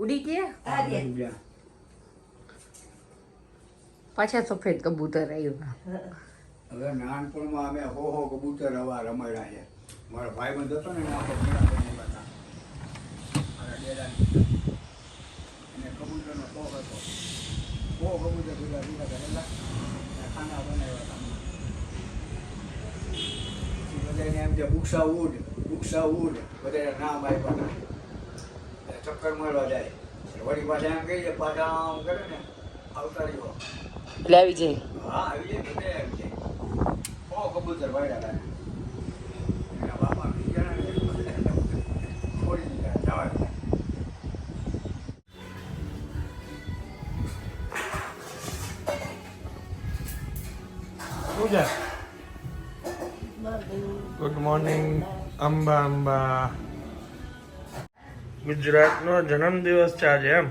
ઉડી ગયા. પાછા સફેદ કબૂતર આવ્યું. હવે નાનપણમાં અમે હો હો કબૂતર હવા રમાડ્યા છે. મારો ભાઈબંધ હતો ને એને કબૂતરનો શોખ હતો. બહુ કબૂતર ભેગા ભેગા કરેલા. ખાના બનાવ્યા હતા. બધાને એમ કે બુક્સા વુડ બુક્સા વુડ બધાને નામ આપ્યા હતા. ચક્કર મળવા જાય. વળી પાછા એમ કહીએ પાછા આમ કરે ને આવતા રહ્યો એટલે આવી જાય. હા આવી જાય આવી જાય. બહુ કબૂતર વાળ્યા હતા એના બાપા છોડી દીધા જવા દીધા. Puja good morning Amba Amba. ગુજરાતનો જન્મદિવસ છે આજે એમ.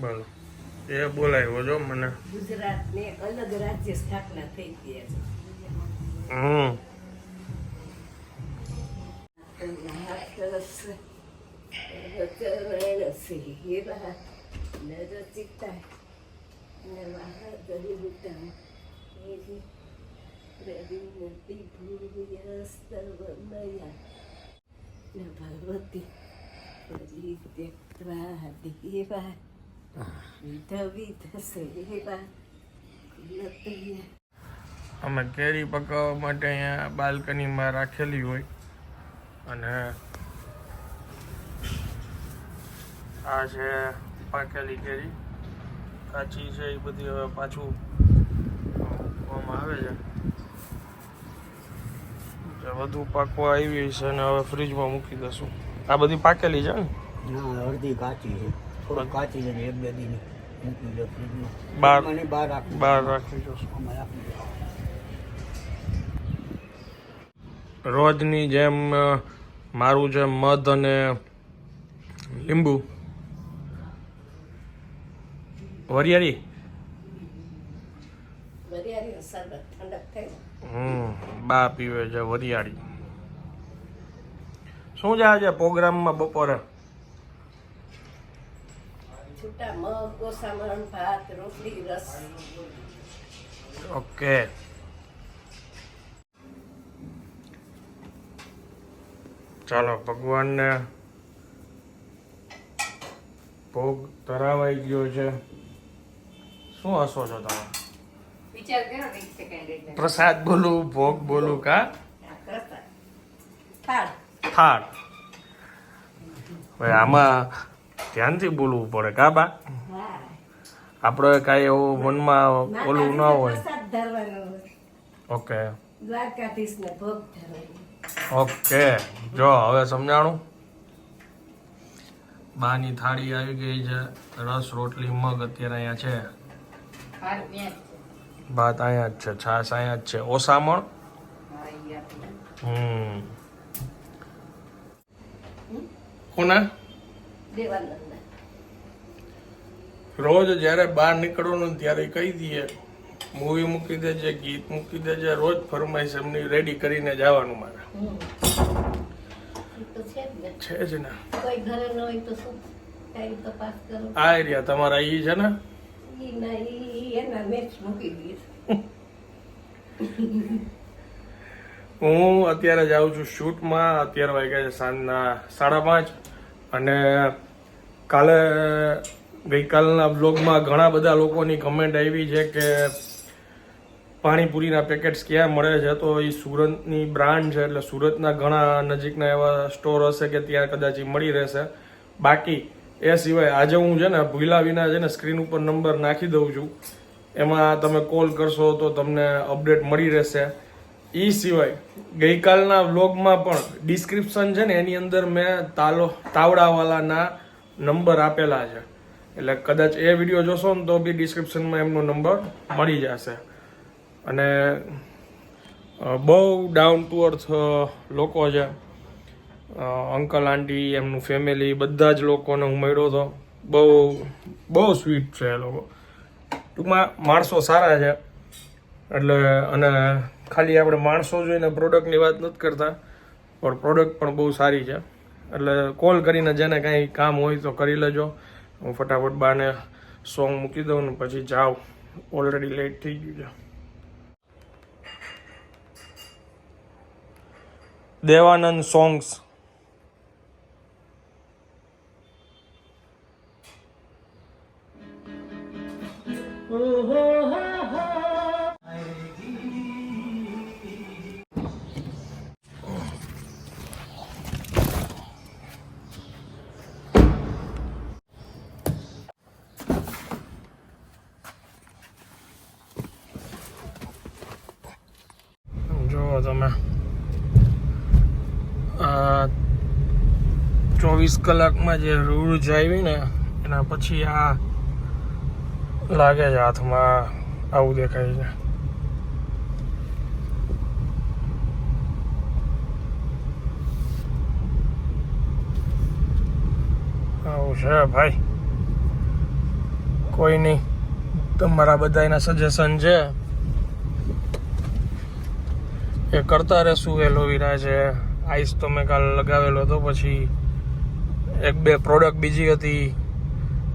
બોલો. એ બોલાવ્યો જો મને. ગુજરાતને અલગ રાજ્ય સ્થાપના થઈ ગયા હમ. છે કરણ સેવા નરચિતા નવાદરી ઉત્તમ એવી પ્રવિનતિ ભૂયસ્તવમયા ન ભગવતી પરિત્યક્ત્વા દેવા વિધ વિધ સેવા કુલતયા અમે કેરી પકાવવા માટે અહીંયા બાલ્કનીમાં રાખેલી હોય. અને આ છે પાકેલી કેરી. કાચી છે એ બધી હવે પાછું મૂકવામાં આવે છે. વધુ પાકવા આવી છે અને હવે ફ્રીજમાં મૂકી દઈશું. આ બધી પાકેલી છે ને? અડધી કાચી છે. થોડી કાચી છે એક બે દી મૂકી દો ફ્રીજમાં. બાર બહાર રાખી બહાર રાખી જોશું દો. રોજની જેમ મારું છે મધ અને લીંબુ વરિયાળી. બા પીવે છે વરિયાળી. શું છે પ્રોગ્રામમાં બપોરે? છૂટા મગ કોસામણ ભાત રોટલી રસ. ઓકે. ચાલો ભગવાનને ભોગ ધરાવાઈ ગયો છે. શું હસો છો તમે? વિચાર કરો ને એક સેકન્ડ પ્રસાદ બોલું ભોગ બોલું કા? થાળ. થાળ. હવે આમાં ધ્યાનથી બોલવું પડે કા બા? આપણે કાંઈ એવું મનમાં ઓલું ન હોય. ઓકે. દ્વારકાધીશને ભોગ ધરવાનો ઓકે. જો હવે સમજાણું? બાની થાળી આવી ગઈ છે. રસ રોટલી મગ અત્યારે અહીંયા છે. ભાત અહીંયા જ છે છાશ અહીંયા જ છે. ઓસામણ. હમ. કોના? રોજ જ્યારે બહાર નીકળવાનું ત્યારે કહી દઈએ મૂવી મૂકી દેજે ગીત મૂકી દેજે રોજ ફરમાઈશ એમની રેડી કરીને જવાનું મારે. છે જ ને. આ એરિયા તમારા ઈ છે ને? હું અત્યારે જાઉં છું શૂટમાં. અત્યારે વાગ્યા છે સાંજના સાડા પાંચ. અને કાલે ગઈકાલના બ્લોગમાં ઘણા બધા લોકોની કમેન્ટ આવી છે કે પાણીપુરીના પેકેટ્સ ક્યાં મળે છે? તો એ સુરતની બ્રાન્ડ છે, એટલે સુરતના ઘણા નજીકના એવા સ્ટોર હશે કે ત્યાં કદાચ એ મળી રહેશે. બાકી એ સિવાય આજે હું છે ને ભૂલા વિના છે ને સ્ક્રીન ઉપર નંબર નાખી દઉં છું. એમાં તમે કોલ કરશો તો તમને અપડેટ મળી રહેશે. એ સિવાય ગઈકાલના વ્લોગમાં પણ ડિસ્ક્રિપ્શન છે ને એની અંદર મેં તાલો, તાવડાવાલાના નંબર આપેલા છે. એટલે કદાચ એ વીડિયો જોશો ને તો બી ડિસ્ક્રિપ્શનમાં એમનો નંબર મળી જશે. અને બહુ ડાઉન ટુ અર્થ લોકો છે. અંકલ, આંટી, એમનું ફેમિલી બધા જ લોકોને હું મળ્યો હતો બહુ બહુ સ્વીટ છે એ લોકો. ટૂંકમાં માણસો સારા છે. એટલે, અને ખાલી આપણે માણસો જોઈને પ્રોડક્ટની વાત નથી કરતા, પણ પ્રોડક્ટ પણ બહુ સારી છે. એટલે કોલ કરીને જેને કાંઈ કામ હોય તો કરી લેજો. હું ફટાફટ બાને સોંગ મૂકી દઉં ને પછી જાઉં. ઓલરેડી લેટ થઈ ગયું છે. દેવાનંદ સોંગ્સ તમે ચોવીસ કલાકમાં જે રૂડ આવી ને એના પછી આ લાગે છે હાથમાં આવું દેખાય છે. આવું છે ભાઈ. કોઈ નહીં. તમારા બધાના સજેશન છે. એ કરતા રહેશું એલોવેરા છે. આઈસ તો મેં કાલ લગાવેલો હતો, પછી એક બે પ્રોડક્ટ બીજી હતી.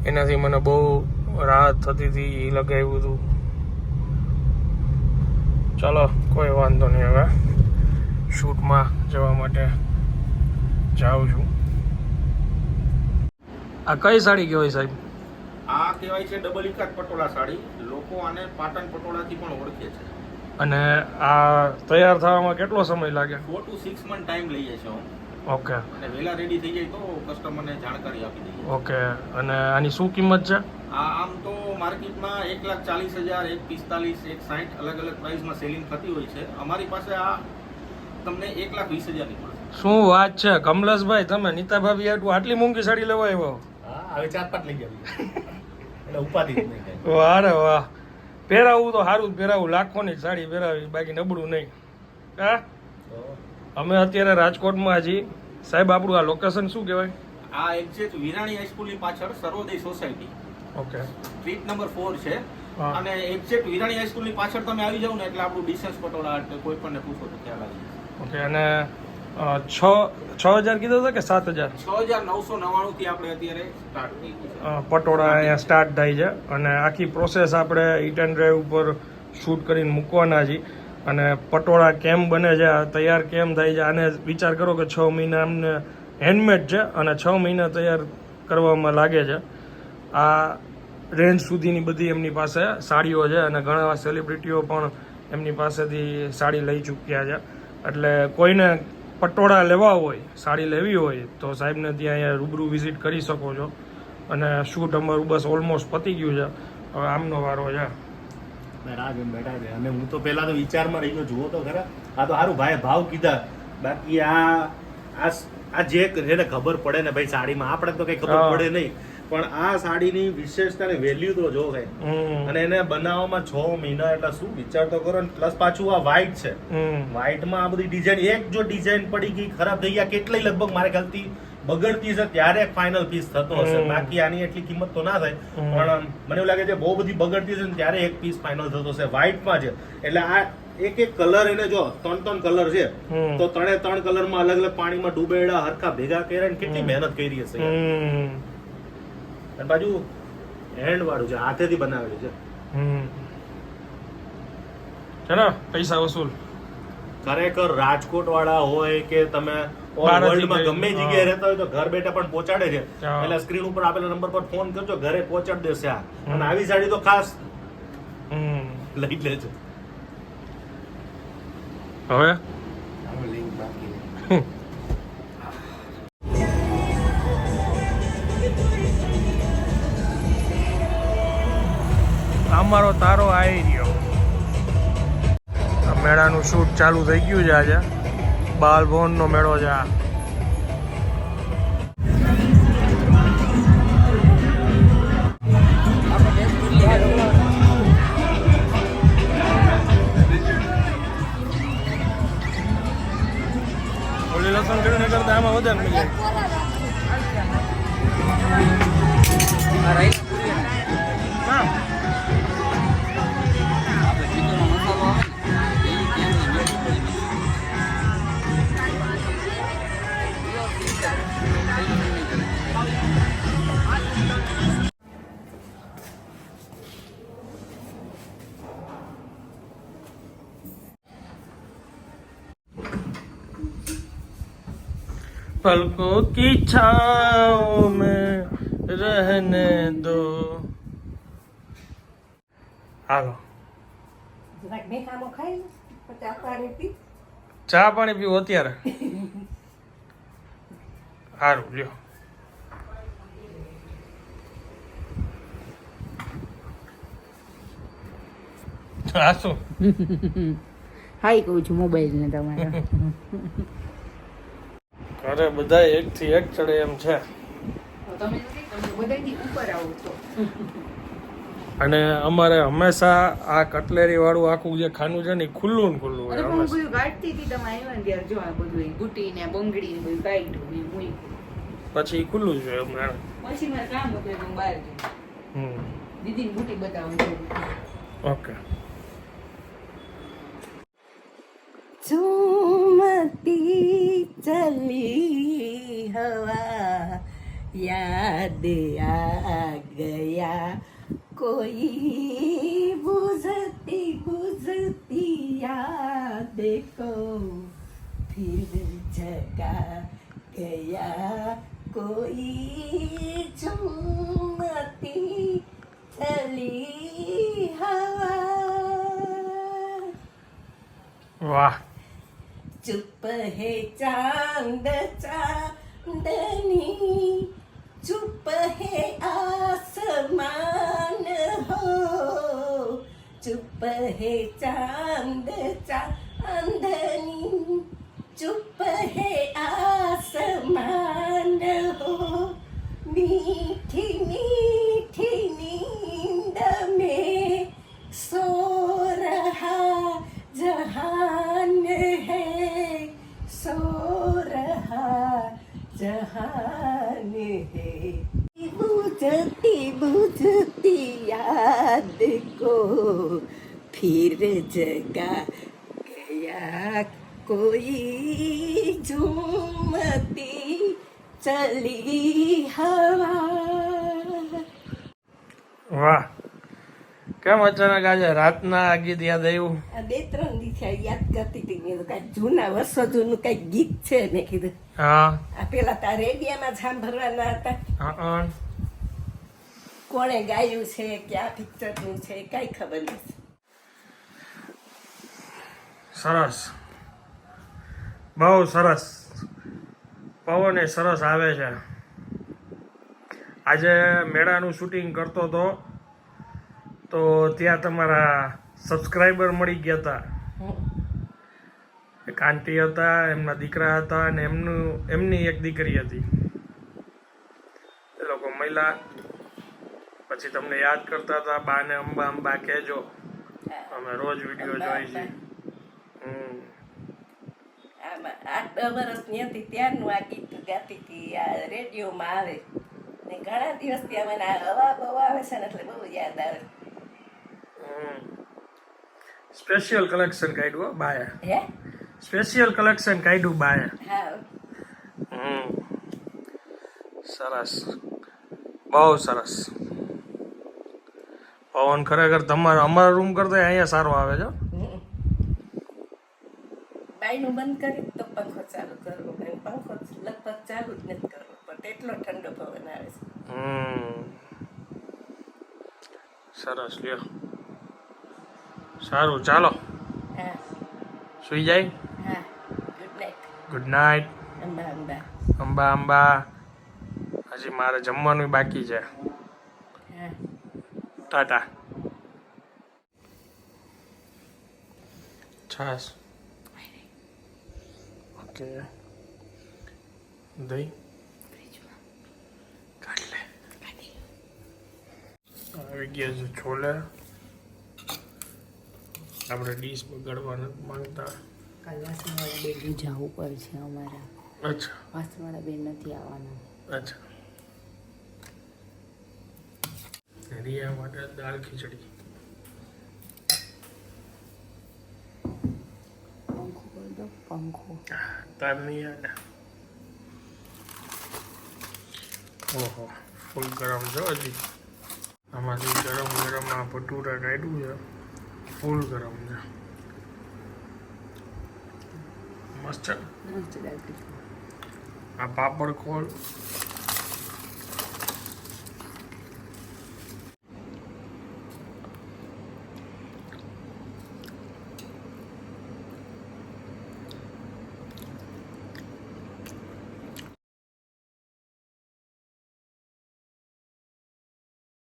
એનાથી મને બહુ રાહત થતી હતી એ લગાવ્યું હતું. ચાલો કોઈ વાંધો નહીં હવે. શૂટમાં જવા માટે જાઉં છું. આ કઈ સાડી કહેવાય સાહેબ? આ કહેવાય છે ડબલ ઇકાત પટોળા સાડી. લોકો આને પાટણ પટોળાથી પણ ઓળખે છે. અને આ તૈયાર થવામાં કેટલો સમય લાગે? Four to six month time લઈએ છે હું. ઓકે. અને વહેલા રેડી થઈ જાય તો કસ્ટમરને જાણકારી આપી દઈએ. ઓકે. અને આની શું કિંમત છે? આ આમ તો માર્કેટમાં એક લાખ ચાલીસ હજાર એક પિસ્તાલીસ એક સાઠ અલગ અલગ પ્રાઇસમાં સેલિંગ થતી હોય છે. અમારી પાસે આ તમને એક લાખ વીસ હજારની મળશે શું વાત છે? કમલેશભાઈ તમે નીતા ભાભી આટલું આટલી મોંઘી સાડી લેવા આવ્યો હા. હવે ચાર પાંચ લઈ ગયા એટલે ઉપાધિ જ વાહ. પહેરાવું તો સારું જ પહેરાવું. લાખોની સાડી પહેરાવી બાકી નબળું નહીં. હા? અમે અત્યારે રાજકોટમાં હજી સાહેબ આપણું આ લોકેશન શું કહેવાય? આ એક્ઝેક્ટ વિરાણી હાઈસ્કૂલની પાછળ Sarvodaya society okay. Street number four છે. અને એક્ઝેક્ટ વિરાણી હાઈસ્કૂલની પાછળ તમે આવી જાવ ને એટલે આપણું ડિસન્સ પટોળા એટલે કોઈ પણ પૂછો તો ખ્યાલ આવી ઓકે અને છ છ હજાર કીધો હતો કે સાત હજાર? છ હજાર નવસો નવ્વાણું થી આપણે અત્યારે સ્ટાર્ટ પટોળા અહીંયા સ્ટાર્ટ થાય છે. અને આખી પ્રોસેસ આપણે ઇટ એન્ડ ડ્રાઈવ ઉપર શૂટ કરીને મૂકવાના છીએ. અને પટોળા કેમ બને છે તૈયાર કેમ થાય છે, આને વિચાર કરો કે છ મહિના અમને હેન્ડમેડ છે અને છ મહિના તૈયાર કરવામાં લાગે છે. આ રેન્જ સુધીની બધી એમની પાસે સાડીઓ છે અને ઘણા સેલિબ્રિટીઓ પણ એમની પાસેથી સાડી લઈ ચૂક્યા છે. એટલે કોઈને પટોળા લેવા હોય, સાડી લેવી હોય, તો સાહેબને ત્યાં અહીંયા રૂબરૂ વિઝિટ કરી શકો છો. અને શૂટ અમારું બસ ઓલમોસ્ટ પતી ગયું છે. હવે આમનો વારો છે. રાહ જોઈને બેઠા છે. અને હું તો પહેલાં તો વિચારમાં રહી ગયો જુઓ તો ખરા. આ તો સારું ભાઈ ભાવ કીધા. બાકી આ આ જે એને ખબર પડે ને ભાઈ સાડીમાં આપણે તો કઈ ખબર પડે નહીં. પણ આ સાડીની વિશેષતા ને વેલ્યુ તો જો કઈ અને એને બનાવવામાં છ મહિના એટલે શું વિચાર તો કરો પ્લસ પાછું આ વ્હાઈટ છે. વ્હાઈટમાં આ બધી ડિઝાઇન એક જો ડિઝાઇન પડી ગઈ ખરાબ થઈ ગયા કેટલી લગભગ મારે ખ્યાલથી બગડતી છે ત્યારે ફાઇનલ પીસ થતો હશે. બાકી આની એટલી કિંમત તો ના થાય પણ મને એવું લાગે છે બહુ બધી બગડતી છે ત્યારે એક પીસ ફાઇનલ થતો હશે. વ્હાઇટમાં છે. એટલે આ એક એક કલર એને જો ત્રણ ત્રણ કલર છે. તો ત્રણે ત્રણ કલરમાં અલગ અલગ પાણીમાં ડૂબેડા હરખા ભેગા કર્યા ને કેટલી મહેનત કરી હશે. અને બાજુ હેન્ડ વાળું છે હાથેથી બનાવેલું છે. છે ને પૈસા વસૂલ. ખરેખર રાજકોટ વાળા હોય કે તમે વર્લ્ડમાં ગમે જગ્યાએ રહેતા હોય તો ઘર બેઠા પણ પહોંચાડે છે. એટલે સ્ક્રીન ઉપર આપેલા નંબર પર ફોન કરજો ઘરે પહોંચાડી દેશે આ. અને આવી સાડી તો ખાસ લઈ લેજો હવે? અમારો તારો આવી રહ્યો. મેળાનું શૂટ ચાલુ થઈ ગયું છે આજે. બાલભવનનો મેળો છે આ. લસણ કરીને કરતા આમાં વધારે મજા पलकों की छाओ में रहने दो હાલો જરાક મેકામો ખાઈ લે, પછી આ પાણી પી ચા પાણી પીવું અત્યારે સારું લ્યો આ શું હાઈ કહું છું મોબાઈલ ને તમારે અરે બધા એક થી એક ચડે એમ છે. અને અમારે હંમેશા આ કટલેરી વાળું આખું જે ખાનું છે ને ખુલ્લું ને ખુલ્લું હોય ગાઢતી હતી તમે આવ્યા ને જો આ બધું બુટી ને બંગડી ને બધું ગાઢ્યું પછી ખુલ્લું છે હમણાં પછી મારે કામ હતું હું બહાર દીદી બુટી બતાવું છું ઓકે. चली हवा याद आ गया कोई बुझती बुझती याद को फिर जगा गया कोई झूमती चली हवा વાહ चुप है चांद चांदनी चुप है आसमान हो चुप है चांद चांदनी चुप है आसमान हो मीठी मीठी બહાને હે બુઝતી બુઝતી યાદ કો ફિર જગા કેમ અચાનક આજે રાતના આ ગીત યાદ આવ્યું? આ બે ત્રણ દિવસે યાદ કરતી હતી મેં કાંઈક જૂના વર્ષો જૂનું કઈ ગીત છે મેં કીધું. હા. આ પેલા તાર રેડિયામાં સાંભળવાના હતા. હા કોણે ગાયું છે ક્યાં પિક્ચરનું છે કઈ ખબર નથી. સરસ. બહુ સરસ. પવન એ સરસ આવે છે. આજે મેળાનું શૂટિંગ કરતો હતો તો ત્યાં તમારા સબસ્ક્રાઈબર મળી ગયા હતા એક આંટી હતા એમના દીકરા હતા અને એમનું એમની એક દીકરી હતી. એ લોકો મહિલા પછી તમને યાદ કરતા હતા બા ને અંબા અંબા કહેજો. અમે રોજ વીડિયો જોઈ છે હમ. આઠ દસ વર્ષની હતી ત્યારનું આ ગીત ગાતી હતી આ રેડિયોમાં આવે. ને ઘણા દિવસથી અમે આ હવા બહુ આવે છે ને એટલે બહુ યાદ આવે. સ્પેશિયલ કલેક્શન કાઢ્યું હો બાએ હે? સ્પેશિયલ કલેક્શન કાઢ્યું બાય. હા. હમ. સરસ. બહુ સરસ. પવન ખરેખર તમારો અમારા રૂમ કરતા અહીંયા સારો આવે છે. બાયનું બંધ કરી તો પંખો ચાલુ કરવો પંખો લગભગ ચાલુ જ નથી કરવો પણ એટલો ઠંડો પવન આવે છે. હમ. સરસ લ્યો. સારું ચાલો હા સુઈ જાય હા good night good night Amba Amba Amba Amba હજી મારે જમવાનું બાકી છે હા ટાટા છાસ ઓકે દહીં કાઢ લે આવી ગયા છે છોલે આપણે ડીશ બગાડવા નથી માંગતા. કાલ વાસણવાળા બેન રજા ઉપર છે અમારા. અચ્છા. વાસણવાળા બેન નથી આવવાના. અચ્છા. રિયા માટે દાળ ખીચડી. પંખો કરી પંખો. તાર નહીં યાદ ઓહો ફૂલ ગરમ છે હજી. આમાંથી ગરમ ગરમ આ ભટુરા કાઢ્યું છે. ફૂલ ગરમ છે. મસ્ત આ પાપડ ખોળ.